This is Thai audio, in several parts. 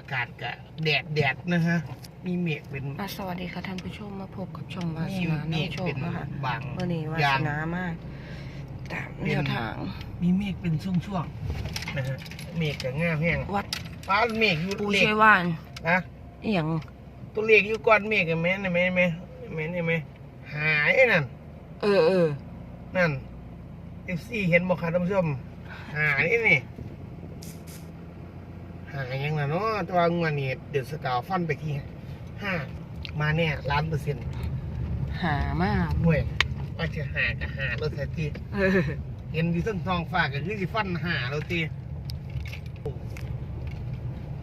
อากาศกะแดดแดดนะฮะ มีเมฆเป็นอะสวัสดีค่ะท่านผู้ชมมาพบกับช่องวามีสนาเมน้องฆโชเป็คนนะคะบางเมื่อนี้วาสนามากตามแนวทาง มีเมฆเป็นช่วงๆนะฮะเมฆกับง่ามแห้งวัดฟ้าเมฆอยู่ปูเลขช่วยว่านนะเอียงตัวเลขอยู่ก้อนเมฆกันไหมนะแม่ไหมแม่นี่ไหมหายนั่นเออเออนั่นเอฟซีเห็นบอกค่ะท่านผู้ชมหานี่นี่ หายังไงเนาะแตัวางวดนี้เดือดสกาวฟันไปที่ห้ามาเนี่ยล้านเปอร์เซ็นต์หามากห่วยว่าจะหากับหาเราแท้ทีเออเห็นอยู่ทั้งทองฝากกับคือสิฟันหาเราทีโอ้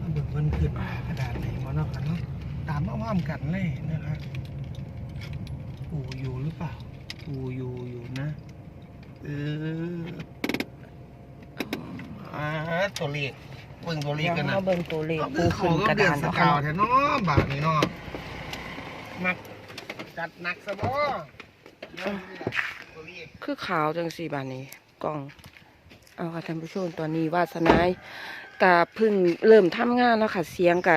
มันเบิกเพิ่นขึ้นกระดาษไหนมาเนาะค่ะเนาะตามมาว่ามกันเลยนะคะปู่อยู่หรือเปล่า ปู่อยู่อยู่นะเอออ่าตัวเลข เบิ่งตัวเลขเดี๋ยวกันนะมาเบิ่งตัวเลขเอาปูคือขึ้เขานกก็ระเดือดาดนสแล้วกาวค่ะแท้เนาะบาทนี้เนาะนักจัดหนักซะบ่เรื่องนี้แหละตัวเลขคือขาวจังสี่บานนี้กล่อง เอาค่ะท่านผู้ชมตอนนี้วาสนายกะเพิ่งเริ่มทำงานแล้วค่ะ เสียงกะ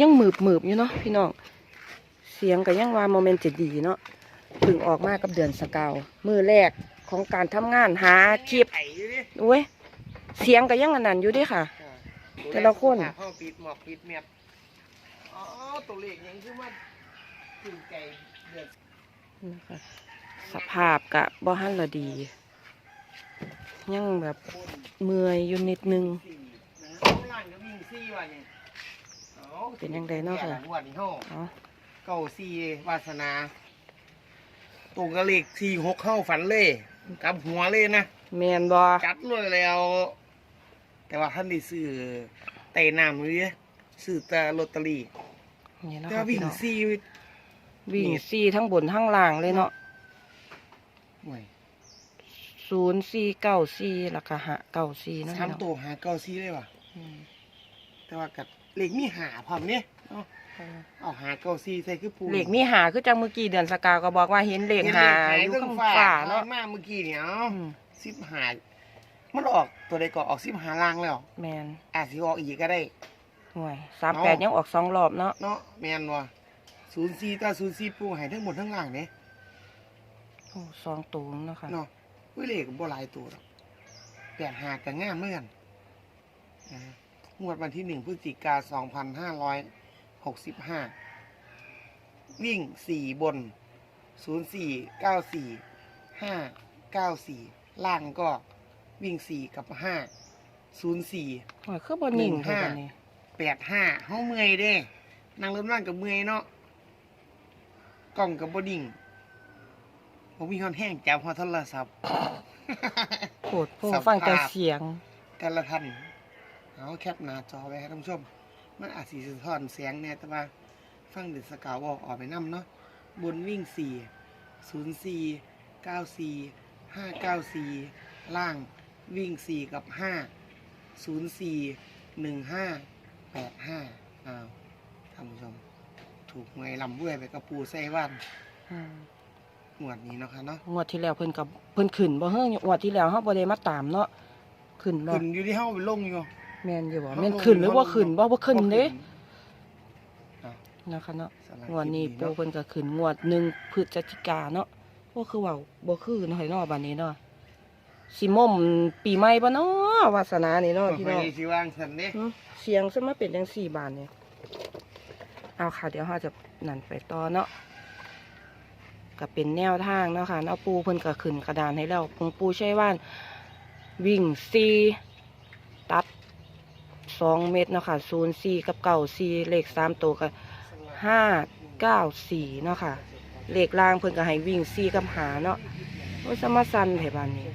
ยังหมืบหมืบๆอยู่เนาะพี่น้องเสียงกะยังว่าโมเมนต์จะดีเนาะเพิ่งออกมากับเดือนสกาวมือแรกของการทำงานหาคลิปไอ้อยู่ดิโอ้ย เสียงกะยังอันนั้นอยู่เดิค่ะ แต่ละคนเข้าปิดหมอกปิดเมียดอ๋อตัวเลขยังคือว่าถึงใจเดือดนะคะสภาพกะบ่ฮันละดี ยังแบบคนเมื่อยอยู่นิดนึง สี่นะข้างล่างก็วิ่งซี่ว่านี่อาเป็นยังไงเนาะค่ะ แก่หลังวันนี้เฮาเนาะเก้าซี่วาสนาตรงกับเลขสี่หกเข้าฝันเลยกลับหัวเลยนะ แมนบอจัดเลยแล้ว แต่ว่าท่านได้ซื้อเตะน้ำเลยซื้อแต่ลอตเตอรี่นี่นะแต่คะว่าพี่วิ่งน้องซี่วิ่งสี่ทั้งบนทั้งล่างเลยเนาะห่วยศูนย์สี่เก้าสี่ราคาหะเก้าสี่นะสามพี่น้องตัวหาเก้าซี่เลยว่ะ อืมแต่ว่ากับเลขมีหาพร้อมเนี่ยเอาเอาหาเก้าซี่ใส่คือปูเหล็กมีหาคือจังเมื่อกี้เดือนสกาวก็บอกว่าเห็นเหล็กเห็นหาเลขอยู่ทั้ข้างฟ้าฝ่าเนาะเนาะมาเมื่อกี้เนี่ยอืมสิบหา มันออกตัวใดก็ออกสิบหาล่างแล้วแมนอาจสิออกอีกก็ได้ ห่วยสามแปดยังออกสองรอบเนาะเนาะแมนว่ะศูนย์สี่ตาศูนย์สี่ปูใหายทั้งหมดทั้งล่างเนี่ยโอ้สองตูงเนาะค่ะเนาะวิเลขก็บ่หลายตัวหรอกแปดหากันงามเหมือนกันนะฮะงวดวันที่หนึ่งพฤศจิกาสองพันห้าร้อยหกสิบห้าวิ่งสี่บนศูนย์สี่เก้าสี่ห้าเก้าสี่ล่างก็ วิ่งสี่กับห้าศูนย์สี่ห่วยคือบนหนิ่งหนึ่งเท่าห้ากันนี่แปดห้าเฮาเมื่อยเด้นั่งรถนั่งกับเมื่อยเนาะกล้องกับบดิ่งผมมีคนแห้งจับหัวโทรศัพท์ โปวดโพฟังแต่เสียง แต่ละท่านเอาแคปหน้าจอไว้ให้ท่านผู้ชม มันอาจสีสะท้อนเสียงเนี่ยแต่ว่า ฟังเดือดสกาวบอกออกไปนํเนาะบนวิ่งสี่ศูนย์สี่เก้าสี่ห้าเก้าสี่ล่าง วิ่งสี่กับห้าศูนย์สี่หนึ่งห้าแปดห้าอ้าวท่านผู้ชม ถูกหวยลำบ้วยไปกับปูไส้ว่านอืมหมวดนี้เนาะค่ะเนาะงวดที่แล้วเพิ่นกับเพิ่นขึ้นบ่เฮ้งวดที่แล้วเฮาบ่ได้มาตามเนาะขึ้นบ่ขึ้นอยู่ที่เฮาไปลงอยู่แม่นอยู่บ่เฮาแม่นขึ้นหรือว่าขึ้นบ่บ่ขึ้นเด้อ้าวนะคะเนาะสำหรับงวดนี้คลิปูปเพิ่นก็ขึ้นงวดหนึ่งพฤศจิกาเนาะบ่คือเว้าบ่คือเนาะเนาะบัดนี้เนาะ สิม่มปีใหม่บ่เนาะวาสนานี่เนาะเนาะพี่พี่น้น้อองงสิวางสันเด้หึเสียงซะมาเป็นจังสี่บาทเนี่ยเอาค่ะ เดี๋ยวเฮาจะนั่นไปต่อเนาะก็เป็นแนวทางเนาะค่ะเนาะปูเพิ่นก็ขึ้นกระดานให้แล้วคงปูใช้ว่าน วิ่งสี่ตัดสองเม็ดเนาะค่ะศูนย์สี่กับเก้าสี่เลขสามตัวก็ห้าเก้าสี่เนาะค่ะ เลขล่างเพิ่นก็ให้วิ่งสี่กับหาเนาะโอ้ยสมาสันไผบานนี้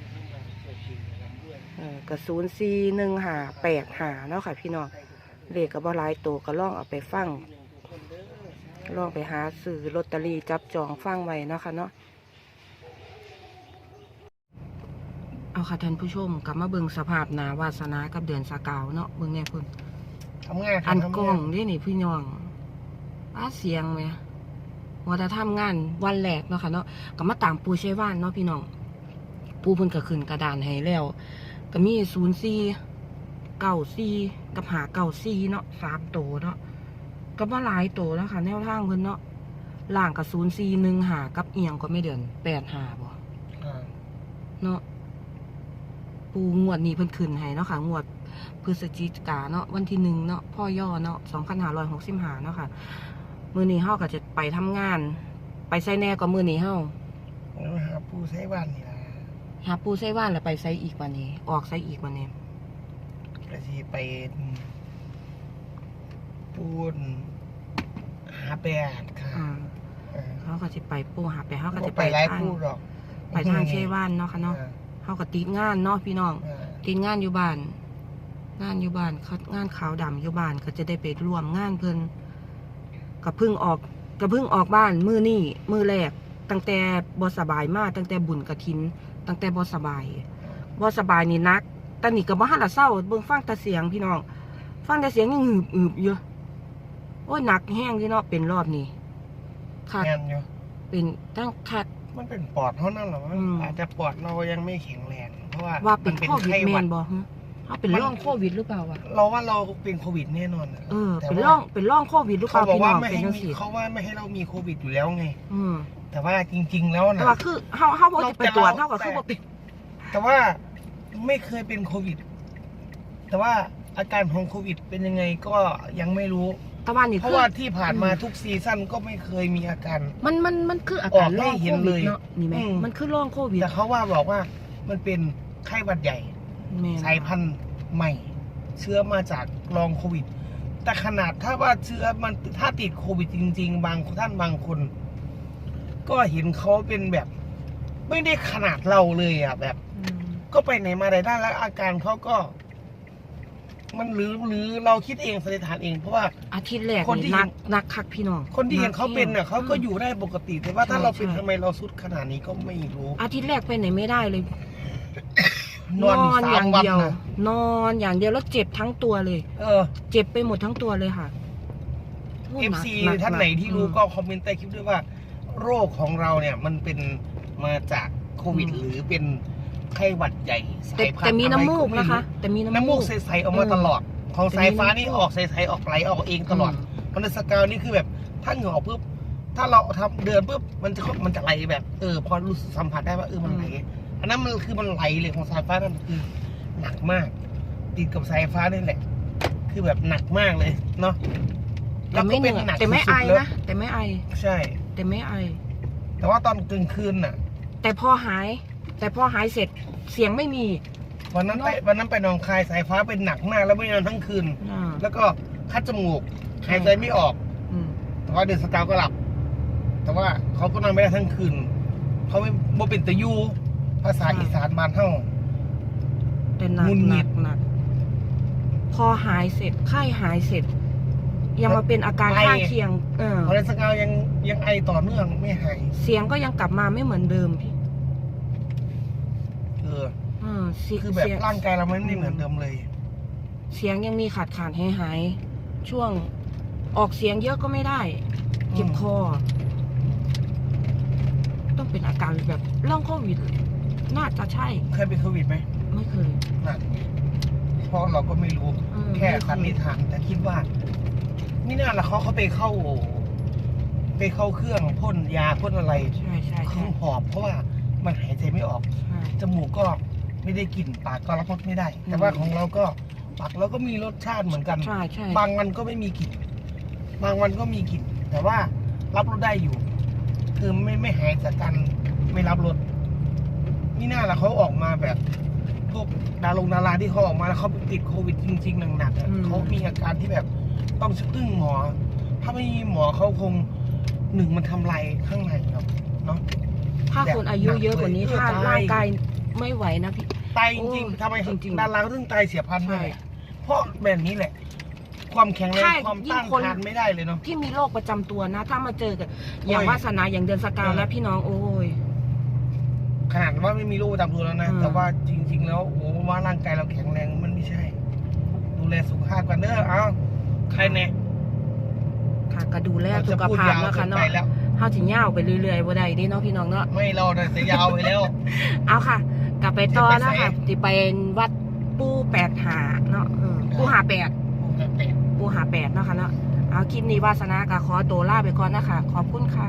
เออก็ศูนย์สี่หนึ่งหาแปดหาเนาะค่ะพี่น้องเลขก็บ่หลายตัวก็ลองเอาไปฟังลองไปหาซื้อลอตเตอรี่จับจองฟังไว้เนาะค่ะเนาะเอาค่ะท่านผู้ชมกลับมาเบิ่งสภาพหนาวาสนากับเดือนสกาวเนาะเบิ่งแน่เพิ่นทำงานอันทำกล้องนี่นี่พี่น้องอาเสียงไหมว่าจะทำงานวันแรกเนาะค่ะเนาะก็มาตามปูใช้ว่านเนาะพี่น้องปูเพิ่นก็ขึ้นกระดานให้แล้ว ก็มีศูนย์สี่เก่าซีกับหาเก่าซีเนาะสามโตวเนาะก็บ่หลายโตวแล้วค่ะแนวทางเพิ่นเนาะล่างกับศูนย์ซีหนึ่งหากับเอียงก็ไม่เดือนแปดหาบ่อ่าเนาะปูงวดนี้เพิ่นขึ้นให้เนาะค่ะงวดพฤศจิกาเนาะวันที่หนึ่งเนาะพ่อย่อเนาะสองพันห้าร้อยหกสิบห้าเนาะค่ะมือนี้เฮาก็จะไปทำงาน ไปไซแน่ก็มือนี้เฮาแล้วหาผู้ใช้บ้านนี่ล่ะ หาปูไซว่านแล้วไปไซอีกวันนี้ ออกไซอีกวันนี้ก็สิไปปูนหาแปดค่ะอ่าเออเขาก็จะไปปูหาไปเขาก็บ่จะไปไปไล่ทางปูหรอกไปทางเชว่านเนาะค่ะเนาะออเขาก็ติดงานเนาะพี่น้อง เออติดงานอยู่บ้าน งานอยู่บ้านเขางานขาวดำอยู่บ้านก็จะได้ไปร่วมงานเพิ่นก็เพิ่งออกก็เพิ่งออกบ้านมือนี่มือแรกตั้งแต่บ่สบายมากตั้งแต่บุญกระถิน ตั้งแต่บ่สบายบ่สบายนี่นักแต่นี่ก็บ่ทันละเศร้าเบิ่งฟังแต่เสียงพี่น้อง ฟังแต่เสียงยังหืบอืบๆอยู่โอ้ยหนักแห้งที่เนาะเป็นรอบนี้คักแม่นอยู่เป็นตั้งคัก มันเป็นปอดเท่านั้นเหรออืม อาจจะปอดเรายังไม่แข็งแรงเพราะว่าว่าเป็นมัโควิดไข้แมหวันดบ่ฮะ เขาเป็นร่องโควิดหรือเปล่าวะเราว่าเราเป็นโควิดแน่นอนอะเออแต่เป็นว่าร่องเป็นร่องโควิดหรือเปเขาล่าบอกพี่น้ว่าองไม่เป็นให้จังมีซี่เขาว่าไม่ให้เรามีโควิดอยู่แล้วไง อืมแต่ว่าจริง ๆ แล้วแต่นะว่าคือเฮาเฮาบ่จะไปตรวจเราเฮาก็คือแต่บ่เป็นแต่ว่าไม่เคยเป็นโควิด แต่ว่าอาการของโควิดเป็นยังไงก็ยังไม่รู้แต่ว่านี่เพคืราะอว่าที่ผ่านมาอืมทุกซีซั่นก็ไม่เคยมีอาการ มันมันมันคืออาอการอกให้ร่องเห็โคนวิเลดยเนาะนี่แม่อืมมันคือร่องโควิดแต่เขาว่าบอกว่ามันเป็นไข้หวัดใหญ่ แม่น สายพันธุ์ใหม่ เชื้อมาจากลองโควิด แต่ขนาดถ้าว่าเชื้อมันถ้าติดโควิดจริง ๆ บางท่านบางคน ก็เห็นเขาเป็นแบบ ไม่ได้ขนาดเราเลยอะแบบ อืมก็ไปไหนมาไหนได้แล้วอาการเขาก็ มันหรือหรือเราคิดเองสันนิษฐานเองเพราะว่า อาทิตย์แรกคนที่ นี่นักนักคักพี่น้องคนที่เห็นเขาเป็นน่ะเขาก็มอยู่ได้ปกติแต่ว่าถ้าเราเป็นใช่ทำไมเราสุดขนาดนี้ก็ไม่รู้ อาทิตย์แรกไปไหนไม่ได้เลย นอนอยู่สาอย่ามงวันเดียวนะนอนอย่างเดียวแล้วเจ็บทั้งตัวเลย เออ เจ็บไปหมดทั้งตัวเลยค่ะโอ้เอฟนักซีนักท่านไหนที่รู้อืมก็คอมเมนต์ใต้คลิปด้วยว่า โรคของเราเนี่ยมันเป็นมาจากโควิดอืมหรือเป็นไข้หวัดใหญ่สาแต่ยพันแต่ธุ์มีอะไรน้ำมูกไรู้นะคะ แต่มีน้ำน้ำมูกใสๆออกมาเออตลอด ของแต่สายมีฟ้าน้ำมูกนี่ออกใสๆออกไหลออกเองตลอดมันในสกาวนี่คือแบบถ้าเหงื่อออกปุ๊บถ้าเราทำเดินปุ๊บมันจะมันจะไหลแบบ เออ พอรู้สึกสัมผัสได้ว่าเออมันไหล อันนั้นมันคือมันไหลเลยของสายฟ้านั่นคือหนักมาก ติดกับสายฟ้านี่แหละ คือแบบหนักมากเลยเนาะแต่ไม่เหนื่อยแต่ไม่ไอสุดๆแล้วนะแต่ไม่ไอใช่ แต่ไม่ไอ แต่ว่าตอนกลางคืนน่ะ แต่พอหาย แต่พอหายเสร็จเสียงไม่มี วันนั้นไปเนอะวันนั้นไปหนองคายสายฟ้าเป็นหนักมากแล้วไม่นอนทั้งคืนอ่าแล้วก็คัดจมูกหายใจไม่ออกอืมแต่ว่าเดือนสกาวก็หลับ แต่ว่าเขาก็นอนไม่ได้ทั้งคืนเขาไม่บ่เป็นตะยู ภาษาอีสานบ้านเฮา แต่หนักงุนหงินัดกหนักพอหายเสร็จไข้หายเสร็จ ยังมาเป็นอาการไอข้างเคียง เออ พอเดือนสกาวยังยังไอต่อเนื่องไม่หายเสียงก็ยังกลับมาไม่เหมือนเดิมพี่เออ เออเสียคือแบบเสียงร่างกายเราไม่ไม่เหมือนเดิมเลย เสียงยังมีขาดขาดหายหายช่วงออกเสียงเยอะก็ไม่ได้เจ็บคอ ต้องเป็นอาการแบบร่องโควิดเลย น่าจะใช่ เคยเป็นโควิดไหมไม่เคยนั่นเพราะเราก็ไม่รู้เออแค่ไม่เยสันนิษฐานแต่คิดว่านี่น่าละเขาเขาไปเข้า ไปเข้าเครื่องพ่นยาพ่นอะไรใช่ใช่เขาใช่หอบ เพราะว่ามันหายใจไม่ออก ใช่ จมูกก็ไม่ได้กลิ่นปากก็รับรสไม่ได้แต่ว่าของเราก็ปากเราก็มีรสชาติเหมือนกัน ใช่ใช่บางวันก็ไม่มีกลิ่น บางวันก็มีกลิ่น แต่ว่ารับรสได้อยู่ คือไม่ไม่หายจากการไม่รับรส นี่น่าละเขาออกมาแบบพวกดารงดาราที่เขาออกมาแล้วเขาติดโควิดจริง ๆ หนักๆอะเขามีอาการที่แบบต้องพึ่งหมอ ถ้าไม่มีหมอเขาคงหนึ่งมันทำลายข้างในเนาะเนาะ ถ้าคนอายุเยอะกว่านี้แบบถ้าหนักเลยร่างกายไม่ไหวนะพี่ ตายจริงโอ้ๆทำไมจริงๆดาราเรื่องตายเสียพันธุ์ใช่ด้วยเพราะแบบนี้แหละ ความแข็งแรงใช่ความยิ่ต้างนคน ทานไม่ได้เลยเนาะที่มีโรคประจำตัวนะ ถ้ามาเจอกันอย่างโอ้ยวาสนาอย่างเดือนสกาวเออ และพี่น้องโอ้ย ขนาดว่าไม่มีโรคประจำตัวแล้วนะ อืม แต่ว่าจริง ๆ แล้วโอ้ว่าร่างกายเราแข็งแรงมันไม่ใช่ ดูแลสุขภาพกันเด้อเอาใครเนี่ยค่ะก็ดูแลเราสุจะขพูดภาพยาวเนาะเกิค่ะนเนาะไปแล้วเฮาสิย่าวไปเรื่อยๆบ่ได้เด้เนาะพี่น้องเนาะ ไม่เราแต่จะยาวไปแล้ว เอาค่ะ กลับไปต่อจะไปนะไสคะสิไปวัดปูแปดหาเนาะเออปูหาแปดปูแปดแปดปูหาแปดเนาะค่ะเนาะ เอาคลิปนี้วาสนาก็ขอตัวลาไปก่อนนะคะ ขอบคุณค่ะ